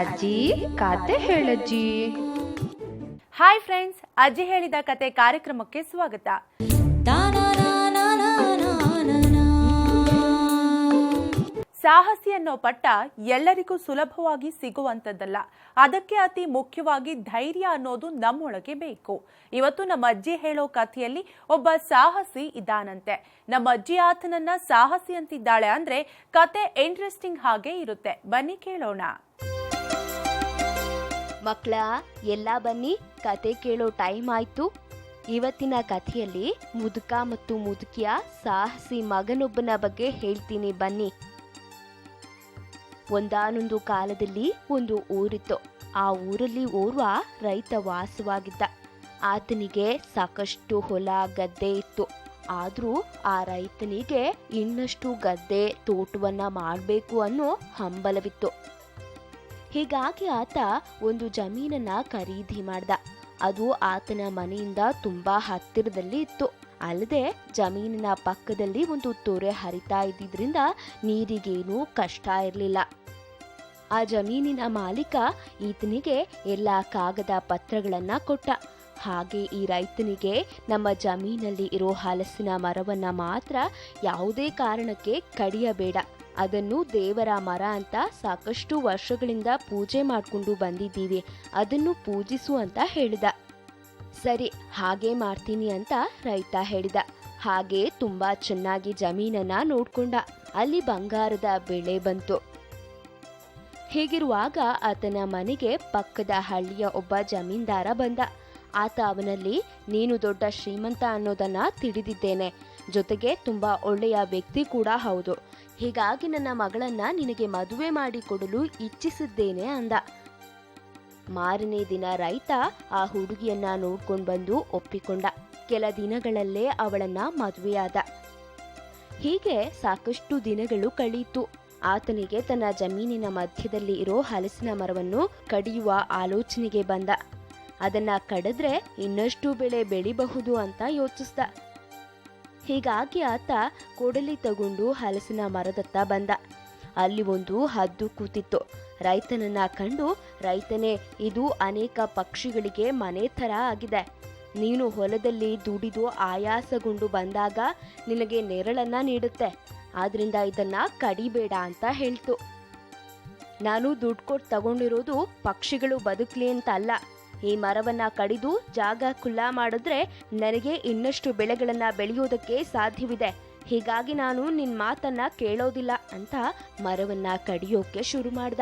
ಅಜ್ಜಿ ಕತೆ ಹೇಳಜ್ಜಿ. Hi friends ಅಜ್ಜಿ ಹೇಳಿದ ಕತೆ ಕಾರ್ಯಕ್ರಮಕ್ಕೆ ಸ್ವಾಗತ. ಸಾಹಸಿ ಅನ್ನೋ ಪಟ್ಟ ಎಲ್ಲರಿಗೂ ಸುಲಭವಾಗಿ ಸಿಗುವಂತದ್ದಲ್ಲ. ಅದಕ್ಕೆ ಅತಿ ಮುಖ್ಯವಾಗಿ ಧೈರ್ಯ ಅನ್ನೋದು ನಮ್ಮೊಳಗೆ ಬೇಕು. ಇವತ್ತು ನಮ್ಮ ಅಜ್ಜಿ ಹೇಳೋ ಕಥೆಯಲ್ಲಿ ಒಬ್ಬ ಸಾಹಸಿ ಇದ್ದಾನಂತೆ. ನಮ್ಮ ಅಜ್ಜಿ ಆತನನ್ನ ಸಾಹಸಿ ಅಂತಿದ್ದಾಳೆ ಅಂದ್ರೆ ಕತೆ ಇಂಟ್ರೆಸ್ಟಿಂಗ್ ಹಾಗೆ ಇರುತ್ತೆ. ಬನ್ನಿ ಕೇಳೋಣ. ಮಕ್ಕಳ ಎಲ್ಲ ಬನ್ನಿ, ಕತೆ ಕೇಳೋ ಟೈಮ್ ಆಯ್ತು. ಇವತ್ತಿನ ಕಥೆಯಲ್ಲಿ ಮುದುಕ ಮತ್ತು ಮುದುಕಿಯ ಸಾಹಸಿ ಮಗನೊಬ್ಬನ ಬಗ್ಗೆ ಹೇಳ್ತೀನಿ ಬನ್ನಿ. ಒಂದಾನೊಂದು ಕಾಲದಲ್ಲಿ ಒಂದು ಊರಿತ್ತು. ಆ ಊರಲ್ಲಿ ಓರ್ವ ರೈತ ವಾಸವಾಗಿದ್ದ. ಆತನಿಗೆ ಸಾಕಷ್ಟು ಹೊಲ, ಗದ್ದೆ ಇತ್ತು. ಆದರೂ ಆ ರೈತನಿಗೆ ಇನ್ನಷ್ಟು ಗದ್ದೆ, ತೋಟವನ್ನ ಮಾಡಬೇಕು ಅನ್ನೋ ಹಂಬಲವಿತ್ತು. ಹೀಗಾಗಿ ಆತ ಒಂದು ಜಮೀನನ್ನ ಖರೀದಿ ಮಾಡ್ದ. ಅದು ಆತನ ಮನೆಯಿಂದ ತುಂಬಾ ಹತ್ತಿರದಲ್ಲಿ ಇತ್ತು. ಅಲ್ಲದೆ ಜಮೀನಿನ ಪಕ್ಕದಲ್ಲಿ ಒಂದು ತೊರೆ ಹರಿತಾ ಇದ್ದಿದ್ರಿಂದ ನೀರಿಗೇನೂ ಕಷ್ಟ ಇರಲಿಲ್ಲ. ಆ ಜಮೀನಿನ ಮಾಲೀಕ ಈತನಿಗೆ ಎಲ್ಲ ಕಾಗದ ಪತ್ರಗಳನ್ನ ಕೊಟ್ಟ. ಹಾಗೆ ಈ ರೈತನಿಗೆ ನಮ್ಮ ಜಮೀನಲ್ಲಿ ಇರೋ ಹಲಸಿನ ಮರವನ್ನ ಮಾತ್ರ ಯಾವುದೇ ಕಾರಣಕ್ಕೆ ಕಡಿಯಬೇಡ. ಅದನ್ನು ದೇವರ ಮರ ಅಂತ ಸಾಕಷ್ಟು ವರ್ಷಗಳಿಂದ ಪೂಜೆ ಮಾಡಿಕೊಂಡು ಬಂದಿದ್ದೀವಿ. ಅದನ್ನು ಪೂಜಿಸು ಅಂತ ಹೇಳಿದ. ಸರಿ, ಹಾಗೆ ಮಾಡ್ತೀನಿ ಅಂತ ರೈತ ಹೇಳಿದ. ಹಾಗೆ ತುಂಬಾ ಚೆನ್ನಾಗಿ ಜಮೀನನ್ನ ನೋಡ್ಕೊಂಡ. ಅಲ್ಲಿ ಬಂಗಾರದ ಬೆಳೆ ಬಂತು. ಹೀಗಿರುವಾಗ ಆತನ ಮನೆಗೆ ಪಕ್ಕದ ಹಳ್ಳಿಯ ಒಬ್ಬ ಜಮೀನ್ದಾರ ಬಂದ. ಆತ ಅವನಲ್ಲಿ, ನೀನು ದೊಡ್ಡ ಶ್ರೀಮಂತ ಅನ್ನೋದನ್ನ ತಿಳಿದಿದ್ದೇನೆ. ಜೊತೆಗೆ ತುಂಬಾ ಒಳ್ಳೆಯ ವ್ಯಕ್ತಿ ಕೂಡ ಹೌದು. ಹೀಗಾಗಿ ನನ್ನ ಮಗಳನ್ನ ನಿನಗೆ ಮದುವೆ ಮಾಡಿಕೊಡಲು ಇಚ್ಛಿಸಿದ್ದೇನೆ ಅಂದ. ಮಾರನೇ ದಿನ ರೈತ ಆ ಹುಡುಗಿಯನ್ನ ನೋಡ್ಕೊಂಡು ಬಂದು ಒಪ್ಪಿಕೊಂಡ. ಕೆಲ ದಿನಗಳಲ್ಲೇ ಅವಳನ್ನ ಮದುವೆಯಾದ. ಹೀಗೆ ಸಾಕಷ್ಟು ದಿನಗಳು ಕಳೀತು. ಆತನಿಗೆ ತನ್ನ ಜಮೀನಿನ ಮಧ್ಯದಲ್ಲಿ ಇರೋ ಹಲಸಿನ ಮರವನ್ನು ಕಡಿಯುವ ಆಲೋಚನೆಗೆ ಬಂದ. ಅದನ್ನ ಕಡಿದ್ರೆ ಇನ್ನಷ್ಟು ಬೆಳೆ ಬೆಳಿಬಹುದು ಅಂತ ಯೋಚಿಸ್ದ. ಹೀಗಾಗಿ ಆತ ಕೊಡಲಿ ತಗೊಂಡು ಹಲಸಿನ ಮರದತ್ತ ಬಂದ. ಅಲ್ಲಿ ಒಂದು ಹದ್ದು ಕೂತಿತ್ತು. ರೈತನನ್ನ ಕಂಡು, ರೈತನೇ, ಇದು ಅನೇಕ ಪಕ್ಷಿಗಳಿಗೆ ಮನೆ ಥರ ಆಗಿದೆ. ನೀನು ಹೊಲದಲ್ಲಿ ದುಡಿದು ಆಯಾಸಗೊಂಡು ಬಂದಾಗ ನಿನಗೆ ನೆರಳನ್ನ ನೀಡುತ್ತೆ. ಆದ್ರಿಂದ ಇದನ್ನ ಕಡಿಬೇಡ ಅಂತ ಹೇಳ್ತು. ನಾನು ದುಡ್ಡು ಕೊಟ್ಟು ತಗೊಂಡಿರೋದು ಪಕ್ಷಿಗಳು ಬದುಕ್ಲಿ ಅಂತ ಅಲ್ಲ ಈ ಮರವನ್ನ ಕಡಿದು ಜಾಗ ಖುಲ್ಲಾ ಮಾಡಿದ್ರೆ ನನಗೆ ಇನ್ನಷ್ಟು ಬೆಳೆಗಳನ್ನ ಬೆಳೆಯೋದಕ್ಕೆ ಸಾಧ್ಯವಿದೆ. ಹೀಗಾಗಿ ನಾನು ನಿನ್ನ ಮಾತನ್ನ ಕೇಳೋದಿಲ್ಲ ಅಂತ ಮರವನ್ನ ಕಡಿಯೋಕೆ ಶುರು ಮಾಡ್ದ.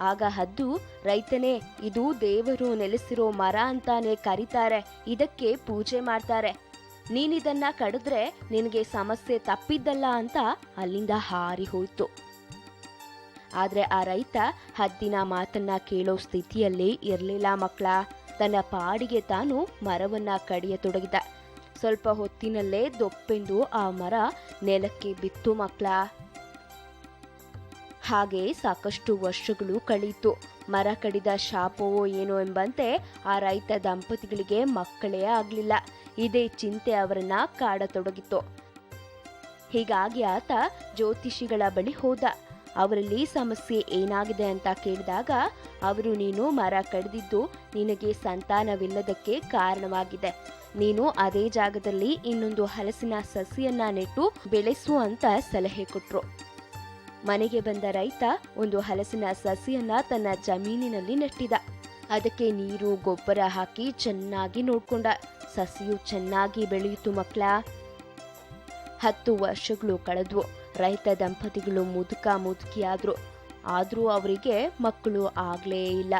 ಆಗ ಹದ್ದು, ರೈತನೇ, ಇದು ದೇವರು ನೆಲೆಸಿರೋ ಮರ ಅಂತಾನೆ ಕರೀತಾರೆ. ಇದಕ್ಕೆ ಪೂಜೆ ಮಾಡ್ತಾರೆ. ನೀನಿದನ್ನ ಕಡಿದ್ರೆ ನಿನಗೆ ಸಮಸ್ಯೆ ತಪ್ಪಿದ್ದಲ್ಲ ಅಂತ ಅಲ್ಲಿಂದ ಹಾರಿ ಹೋಯ್ತು. ಆದ್ರೆ ಆ ರೈತ ಹದ್ದಿನ ಮಾತನ್ನ ಕೇಳೋ ಸ್ಥಿತಿಯಲ್ಲಿ ಇರ್ಲಿಲ್ಲ ಮಕ್ಕಳ ತನ್ನ ಪಾಡಿಗೆ ತಾನು ಮರವನ್ನ ಕಡಿಯತೊಡಗಿದ. ಸ್ವಲ್ಪ ಹೊತ್ತಿನಲ್ಲೇ ದೊಪ್ಪೆಂದು ಆ ಮರ ನೆಲಕ್ಕೆ ಬಿತ್ತು ಮಕ್ಕಳ ಹಾಗೆ ಸಾಕಷ್ಟು ವರ್ಷಗಳು ಕಳೀತು. ಮರ ಕಡಿದ ಶಾಪವೋ ಏನೋ ಎಂಬಂತೆ ಆ ರೈತ ದಂಪತಿಗಳಿಗೆ ಮಕ್ಕಳೇ ಆಗ್ಲಿಲ್ಲ. ಇದೇ ಚಿಂತೆ ಅವರನ್ನ ಕಾಡತೊಡಗಿತ್ತು. ಹೀಗಾಗಿ ಆತ ಜ್ಯೋತಿಷಿಗಳ ಬಳಿ ಹೋದ. ಅವರಲ್ಲಿ ಸಮಸ್ಯೆ ಏನಾಗಿದೆ ಅಂತ ಕೇಳಿದಾಗ, ಅವರು ನೀನು ಮರ ಕಡಿದಿದ್ದು ನಿನಗೆ ಸಂತಾನವಿಲ್ಲದಕ್ಕೆ ಕಾರಣವಾಗಿದೆ. ನೀನು ಅದೇ ಜಾಗದಲ್ಲಿ ಇನ್ನೊಂದು ಹಲಸಿನ ಸಸಿಯನ್ನ ನೆಟ್ಟು ಬೆಳೆಸು ಅಂತ ಸಲಹೆ ಕೊಟ್ರು. ಮನೆಗೆ ಬಂದ ರೈತ ಒಂದು ಹಲಸಿನ ಸಸಿಯನ್ನ ತನ್ನ ಜಮೀನಿನಲ್ಲಿ ನೆಟ್ಟಿದ. ಅದಕ್ಕೆ ನೀರು, ಗೊಬ್ಬರ ಹಾಕಿ ಚೆನ್ನಾಗಿ ನೋಡ್ಕೊಂಡ. ಸಸಿಯು ಚೆನ್ನಾಗಿ ಬೆಳೆಯಿತು ಮಕ್ಕಳ ಹತ್ತು ವರ್ಷಗಳು ಕಳೆದ್ವು. ರೈತ ದಂಪತಿಗಳು ಮುದುಕ ಮುದುಕಿಯಾದ್ರು. ಆದರೂ ಅವರಿಗೆ ಮಕ್ಕಳು ಆಗ್ಲೇ ಇಲ್ಲ.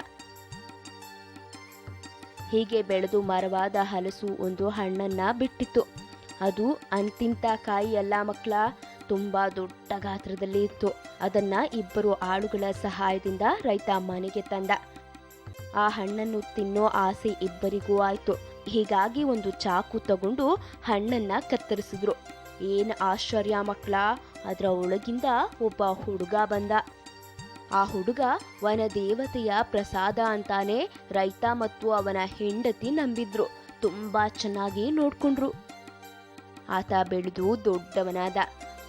ಹೀಗೆ ಬೆಳೆದು ಮರವಾದ ಹಲಸು ಒಂದು ಹಣ್ಣನ್ನ ಬಿಟ್ಟಿತ್ತು. ಅದು ಅಂತಿಂತ ಕಾಯಿ ಅಲ್ಲ ಮಕ್ಕಳ ತುಂಬಾ ದೊಡ್ಡ ಗಾತ್ರದಲ್ಲಿ ಇತ್ತು. ಅದನ್ನ ಇಬ್ಬರು ಆಳುಗಳ ಸಹಾಯದಿಂದ ರೈತ ಮನೆಗೆ ತಂದ. ಆ ಹಣ್ಣನ್ನು ತಿನ್ನೋ ಆಸೆ ಇಬ್ಬರಿಗೂ ಆಯ್ತು. ಹೀಗಾಗಿ ಒಂದು ಚಾಕು ತಗೊಂಡು ಹಣ್ಣನ್ನ ಕತ್ತರಿಸಿದ್ರು. ಏನ್ ಆಶ್ಚರ್ಯ ಮಕ್ಕಳ ಅದರ ಒಳಗಿಂದ ಒಬ್ಬ ಹುಡುಗ ಬಂದ. ಆ ಹುಡುಗ ವನ ದೇವತೆಯ ಪ್ರಸಾದ ಅಂತಾನೆ ರೈತ ಮತ್ತು ಅವನ ಹೆಂಡತಿ ನಂಬಿದ್ರು. ತುಂಬಾ ಚೆನ್ನಾಗಿ ನೋಡ್ಕೊಂಡ್ರು. ಆತ ಬೆಳೆದು ದೊಡ್ಡವನಾದ.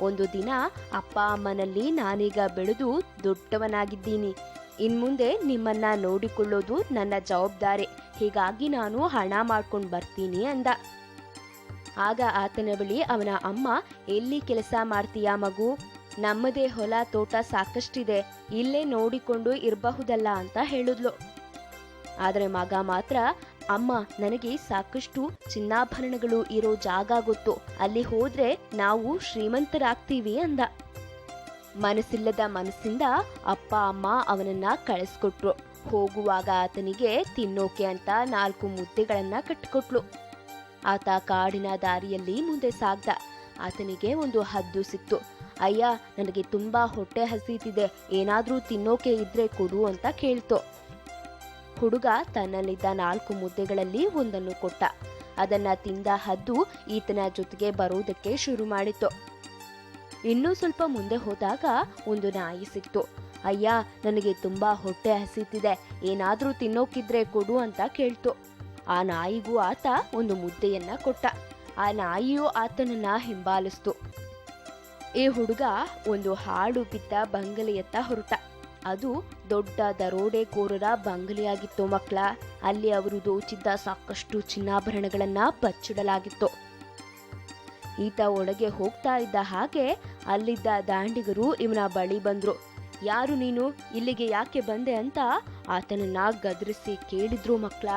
ಒಂದು ದಿನ ಅಪ್ಪ ಅಮ್ಮನಲ್ಲಿ ನಾನೀಗ ಬೆಳೆದು ದೊಡ್ಡವನಾಗಿದ್ದೀನಿ. ಇನ್ಮುಂದೆ ನಿಮ್ಮನ್ನ ನೋಡಿಕೊಳ್ಳೋದು ನನ್ನ ಜವಾಬ್ದಾರಿ. ಹೀಗಾಗಿ ನಾನು ಹಣ ಮಾಡ್ಕೊಂಡು ಬರ್ತೀನಿ ಅಂದ. ಆಗ ಆತನ ಬಳಿ ಅವನ ಅಮ್ಮ, ಎಲ್ಲಿ ಕೆಲಸ ಮಾಡ್ತೀಯಾ ಮಗು? ನಮ್ಮದೇ ಹೊಲ ತೋಟ ಸಾಕಷ್ಟಿದೆ. ಇಲ್ಲೇ ನೋಡಿಕೊಂಡು ಇರಬಹುದಲ್ಲ ಅಂತ ಹೇಳಿದ್ಲು. ಆದರೆ ಮಗ ಮಾತ್ರ, ಅಮ್ಮ, ನನಗೆ ಸಾಕಷ್ಟು ಚಿನ್ನಾಭರಣಗಳು ಇರೋ ಜಾಗ ಗೊತ್ತು. ಅಲ್ಲಿ ಹೋದ್ರೆ ನಾವು ಶ್ರೀಮಂತರಾಗ್ತೀವಿ ಅಂದ. ಮನಸ್ಸಿಲ್ಲದ ಮನಸ್ಸಿಂದ ಅಪ್ಪ, ಅಮ್ಮ ಅವನನ್ನ ಕಳಿಸ್ಕೊಟ್ರು. ಹೋಗುವಾಗ ಆತನಿಗೆ ತಿನ್ನೋಕೆ ಅಂತ ನಾಲ್ಕು ಮುದ್ದೆಗಳನ್ನ ಕಟ್ಟಿಕೊಟ್ಲು ಆತ ಕಾಡಿನ ದಾರಿಯಲ್ಲಿ ಮುಂದೆ ಸಾಗ್ದ. ಆತನಿಗೆ ಒಂದು ಹದ್ದು ಸಿಕ್ತು. ಅಯ್ಯ, ನನಗೆ ತುಂಬಾ ಹೊಟ್ಟೆ ಹಸಿತಿದೆ. ಏನಾದರೂ ತಿನ್ನೋಕೆ ಇದ್ರೆ ಕೊಡು ಅಂತ ಕೇಳ್ತು. ಹುಡುಗ ತನ್ನಲ್ಲಿದ್ದ ನಾಲ್ಕು ಮುದ್ದೆಗಳಲ್ಲಿ ಒಂದನ್ನು ಕೊಟ್ಟ. ಅದನ್ನ ತಿಂದ ಹದ್ದು ಈತನ ಜೊತೆಗೆ ಬರೋದಕ್ಕೆ ಶುರು ಮಾಡಿತು ಇನ್ನೂ ಸ್ವಲ್ಪ ಮುಂದೆ ಹೋದಾಗ ಒಂದು ನಾಯಿ ಸಿಕ್ತು. ಅಯ್ಯ, ನನಗೆ ತುಂಬಾ ಹೊಟ್ಟೆ ಹಸಿತಿದೆ. ಏನಾದ್ರೂ ತಿನ್ನೋಕಿದ್ರೆ ಕೊಡು ಅಂತ ಕೇಳ್ತು. ಆ ನಾಯಿಗೂ ಆತ ಒಂದು ಮುದ್ದೆಯನ್ನ ಕೊಟ್ಟ. ಆ ನಾಯಿಯು ಆತನನ್ನ ಹಿಂಬಾಲಿಸ್ತು. ಈ ಹುಡುಗ ಒಂದು ಹಾಡು ಬಿದ್ದ ಬಂಗಲೆಯತ್ತ ಹೊರಟ. ಅದು ದೊಡ್ಡ ದರೋಡೆಕೋರರ ಬಂಗಲೆಯಾಗಿತ್ತು ಮಕ್ಕಳ. ಅಲ್ಲಿ ಅವರು ದೋಚಿದ್ದ ಸಾಕಷ್ಟು ಚಿನ್ನಾಭರಣಗಳನ್ನ ಬಚ್ಚಿಡಲಾಗಿತ್ತು ಈತ ಒಳಗೆ ಹೋಗ್ತಾ ಇದ್ದ ಹಾಗೆ ಅಲ್ಲಿದ್ದ ದಾಂಡಿಗರು ಇವನ ಬಳಿ ಬಂದ್ರು. ಯಾರು ನೀನು? ಇಲ್ಲಿಗೆ ಯಾಕೆ ಬಂದೆ? ಅಂತ ಆತನನ್ನ ಗದರಿಸಿ ಕೇಳಿದ್ರು ಮಕ್ಕಳ.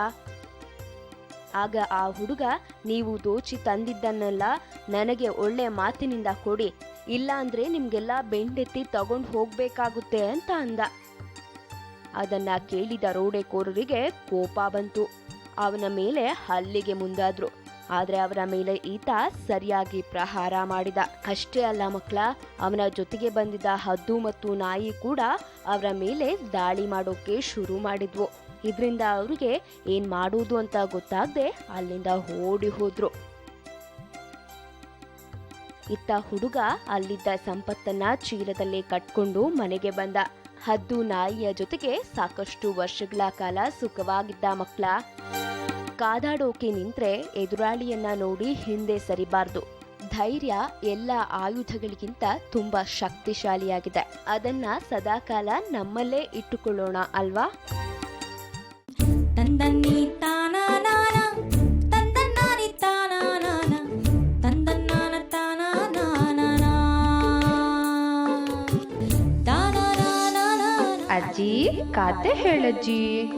ಆಗ ಆ ಹುಡುಗ, ನೀವು ದೋಚಿ ತಂದಿದ್ದನ್ನೆಲ್ಲ ನನಗೆ ಒಳ್ಳೆ ಮಾತಿನಿಂದ ಕೊಡಿ. ಇಲ್ಲ ಅಂದ್ರೆ ನಿಮ್ಗೆಲ್ಲ ಬೆಂಡೆತ್ತಿ ತಗೊಂಡು ಹೋಗ್ಬೇಕಾಗುತ್ತೆ ಅಂತ ಅಂದ. ಅದನ್ನ ಕೇಳಿದ ರೋಡೆಕೋರರಿಗೆ ಕೋಪ ಬಂತು. ಅವನ ಮೇಲೆ ಹಲ್ಲಿಗೆ ಮುಂದಾದ್ರು. ಆದ್ರೆ ಅವರ ಮೇಲೆ ಈತ ಸರಿಯಾಗಿ ಪ್ರಹಾರ ಮಾಡಿದ. ಅಷ್ಟೇ ಅಲ್ಲ ಮಕ್ಕಳ, ಅವನ ಜೊತೆಗೆ ಬಂದಿದ್ದ ಹದ್ದು ಮತ್ತು ನಾಯಿ ಕೂಡ ಅವರ ಮೇಲೆ ದಾಳಿ ಮಾಡೋಕೆ ಶುರು ಮಾಡಿದ್ವು. ಇದರಿಂದ ಅವರಿಗೆ ಏನ್ ಮಾಡೋದು ಅಂತ ಗೊತ್ತಾಗದೆ ಅಲ್ಲಿಂದ ಓಡಿ ಹೋದ್ರು. ಇತ್ತ ಹುಡುಗ ಅಲ್ಲಿದ್ದ ಸಂಪತ್ತನ್ನ ಚೀಲದಲ್ಲಿ ಕಟ್ಕೊಂಡು ಮನೆಗೆ ಬಂದ. ಹದ್ದು ನಾಯಿಯ ಜೊತೆಗೆ ಸಾಕಷ್ಟು ವರ್ಷಗಳ ಕಾಲ ಸುಖವಾಗಿದ್ದ ಮಕ್ಕಳ. ಕಾದಾಡೋಕೆ ನಿಂತ್ರೆ ಎದುರಾಳಿಯನ್ನ ನೋಡಿ ಹಿಂದೆ ಸರಿಬಾರ್ದು. ಧೈರ್ಯ ಎಲ್ಲ ಆಯುಧಗಳಿಗಿಂತ ತುಂಬಾ ಶಕ್ತಿಶಾಲಿಯಾಗಿದೆ. ಅದನ್ನ ಸದಾಕಾಲ ನಮ್ಮಲ್ಲೇ ಇಟ್ಟುಕೊಳ್ಳೋಣ ಅಲ್ವಾ? ಅಜ್ಜಿ ಕಾತೆ ಹೇಳಜ್ಜಿ.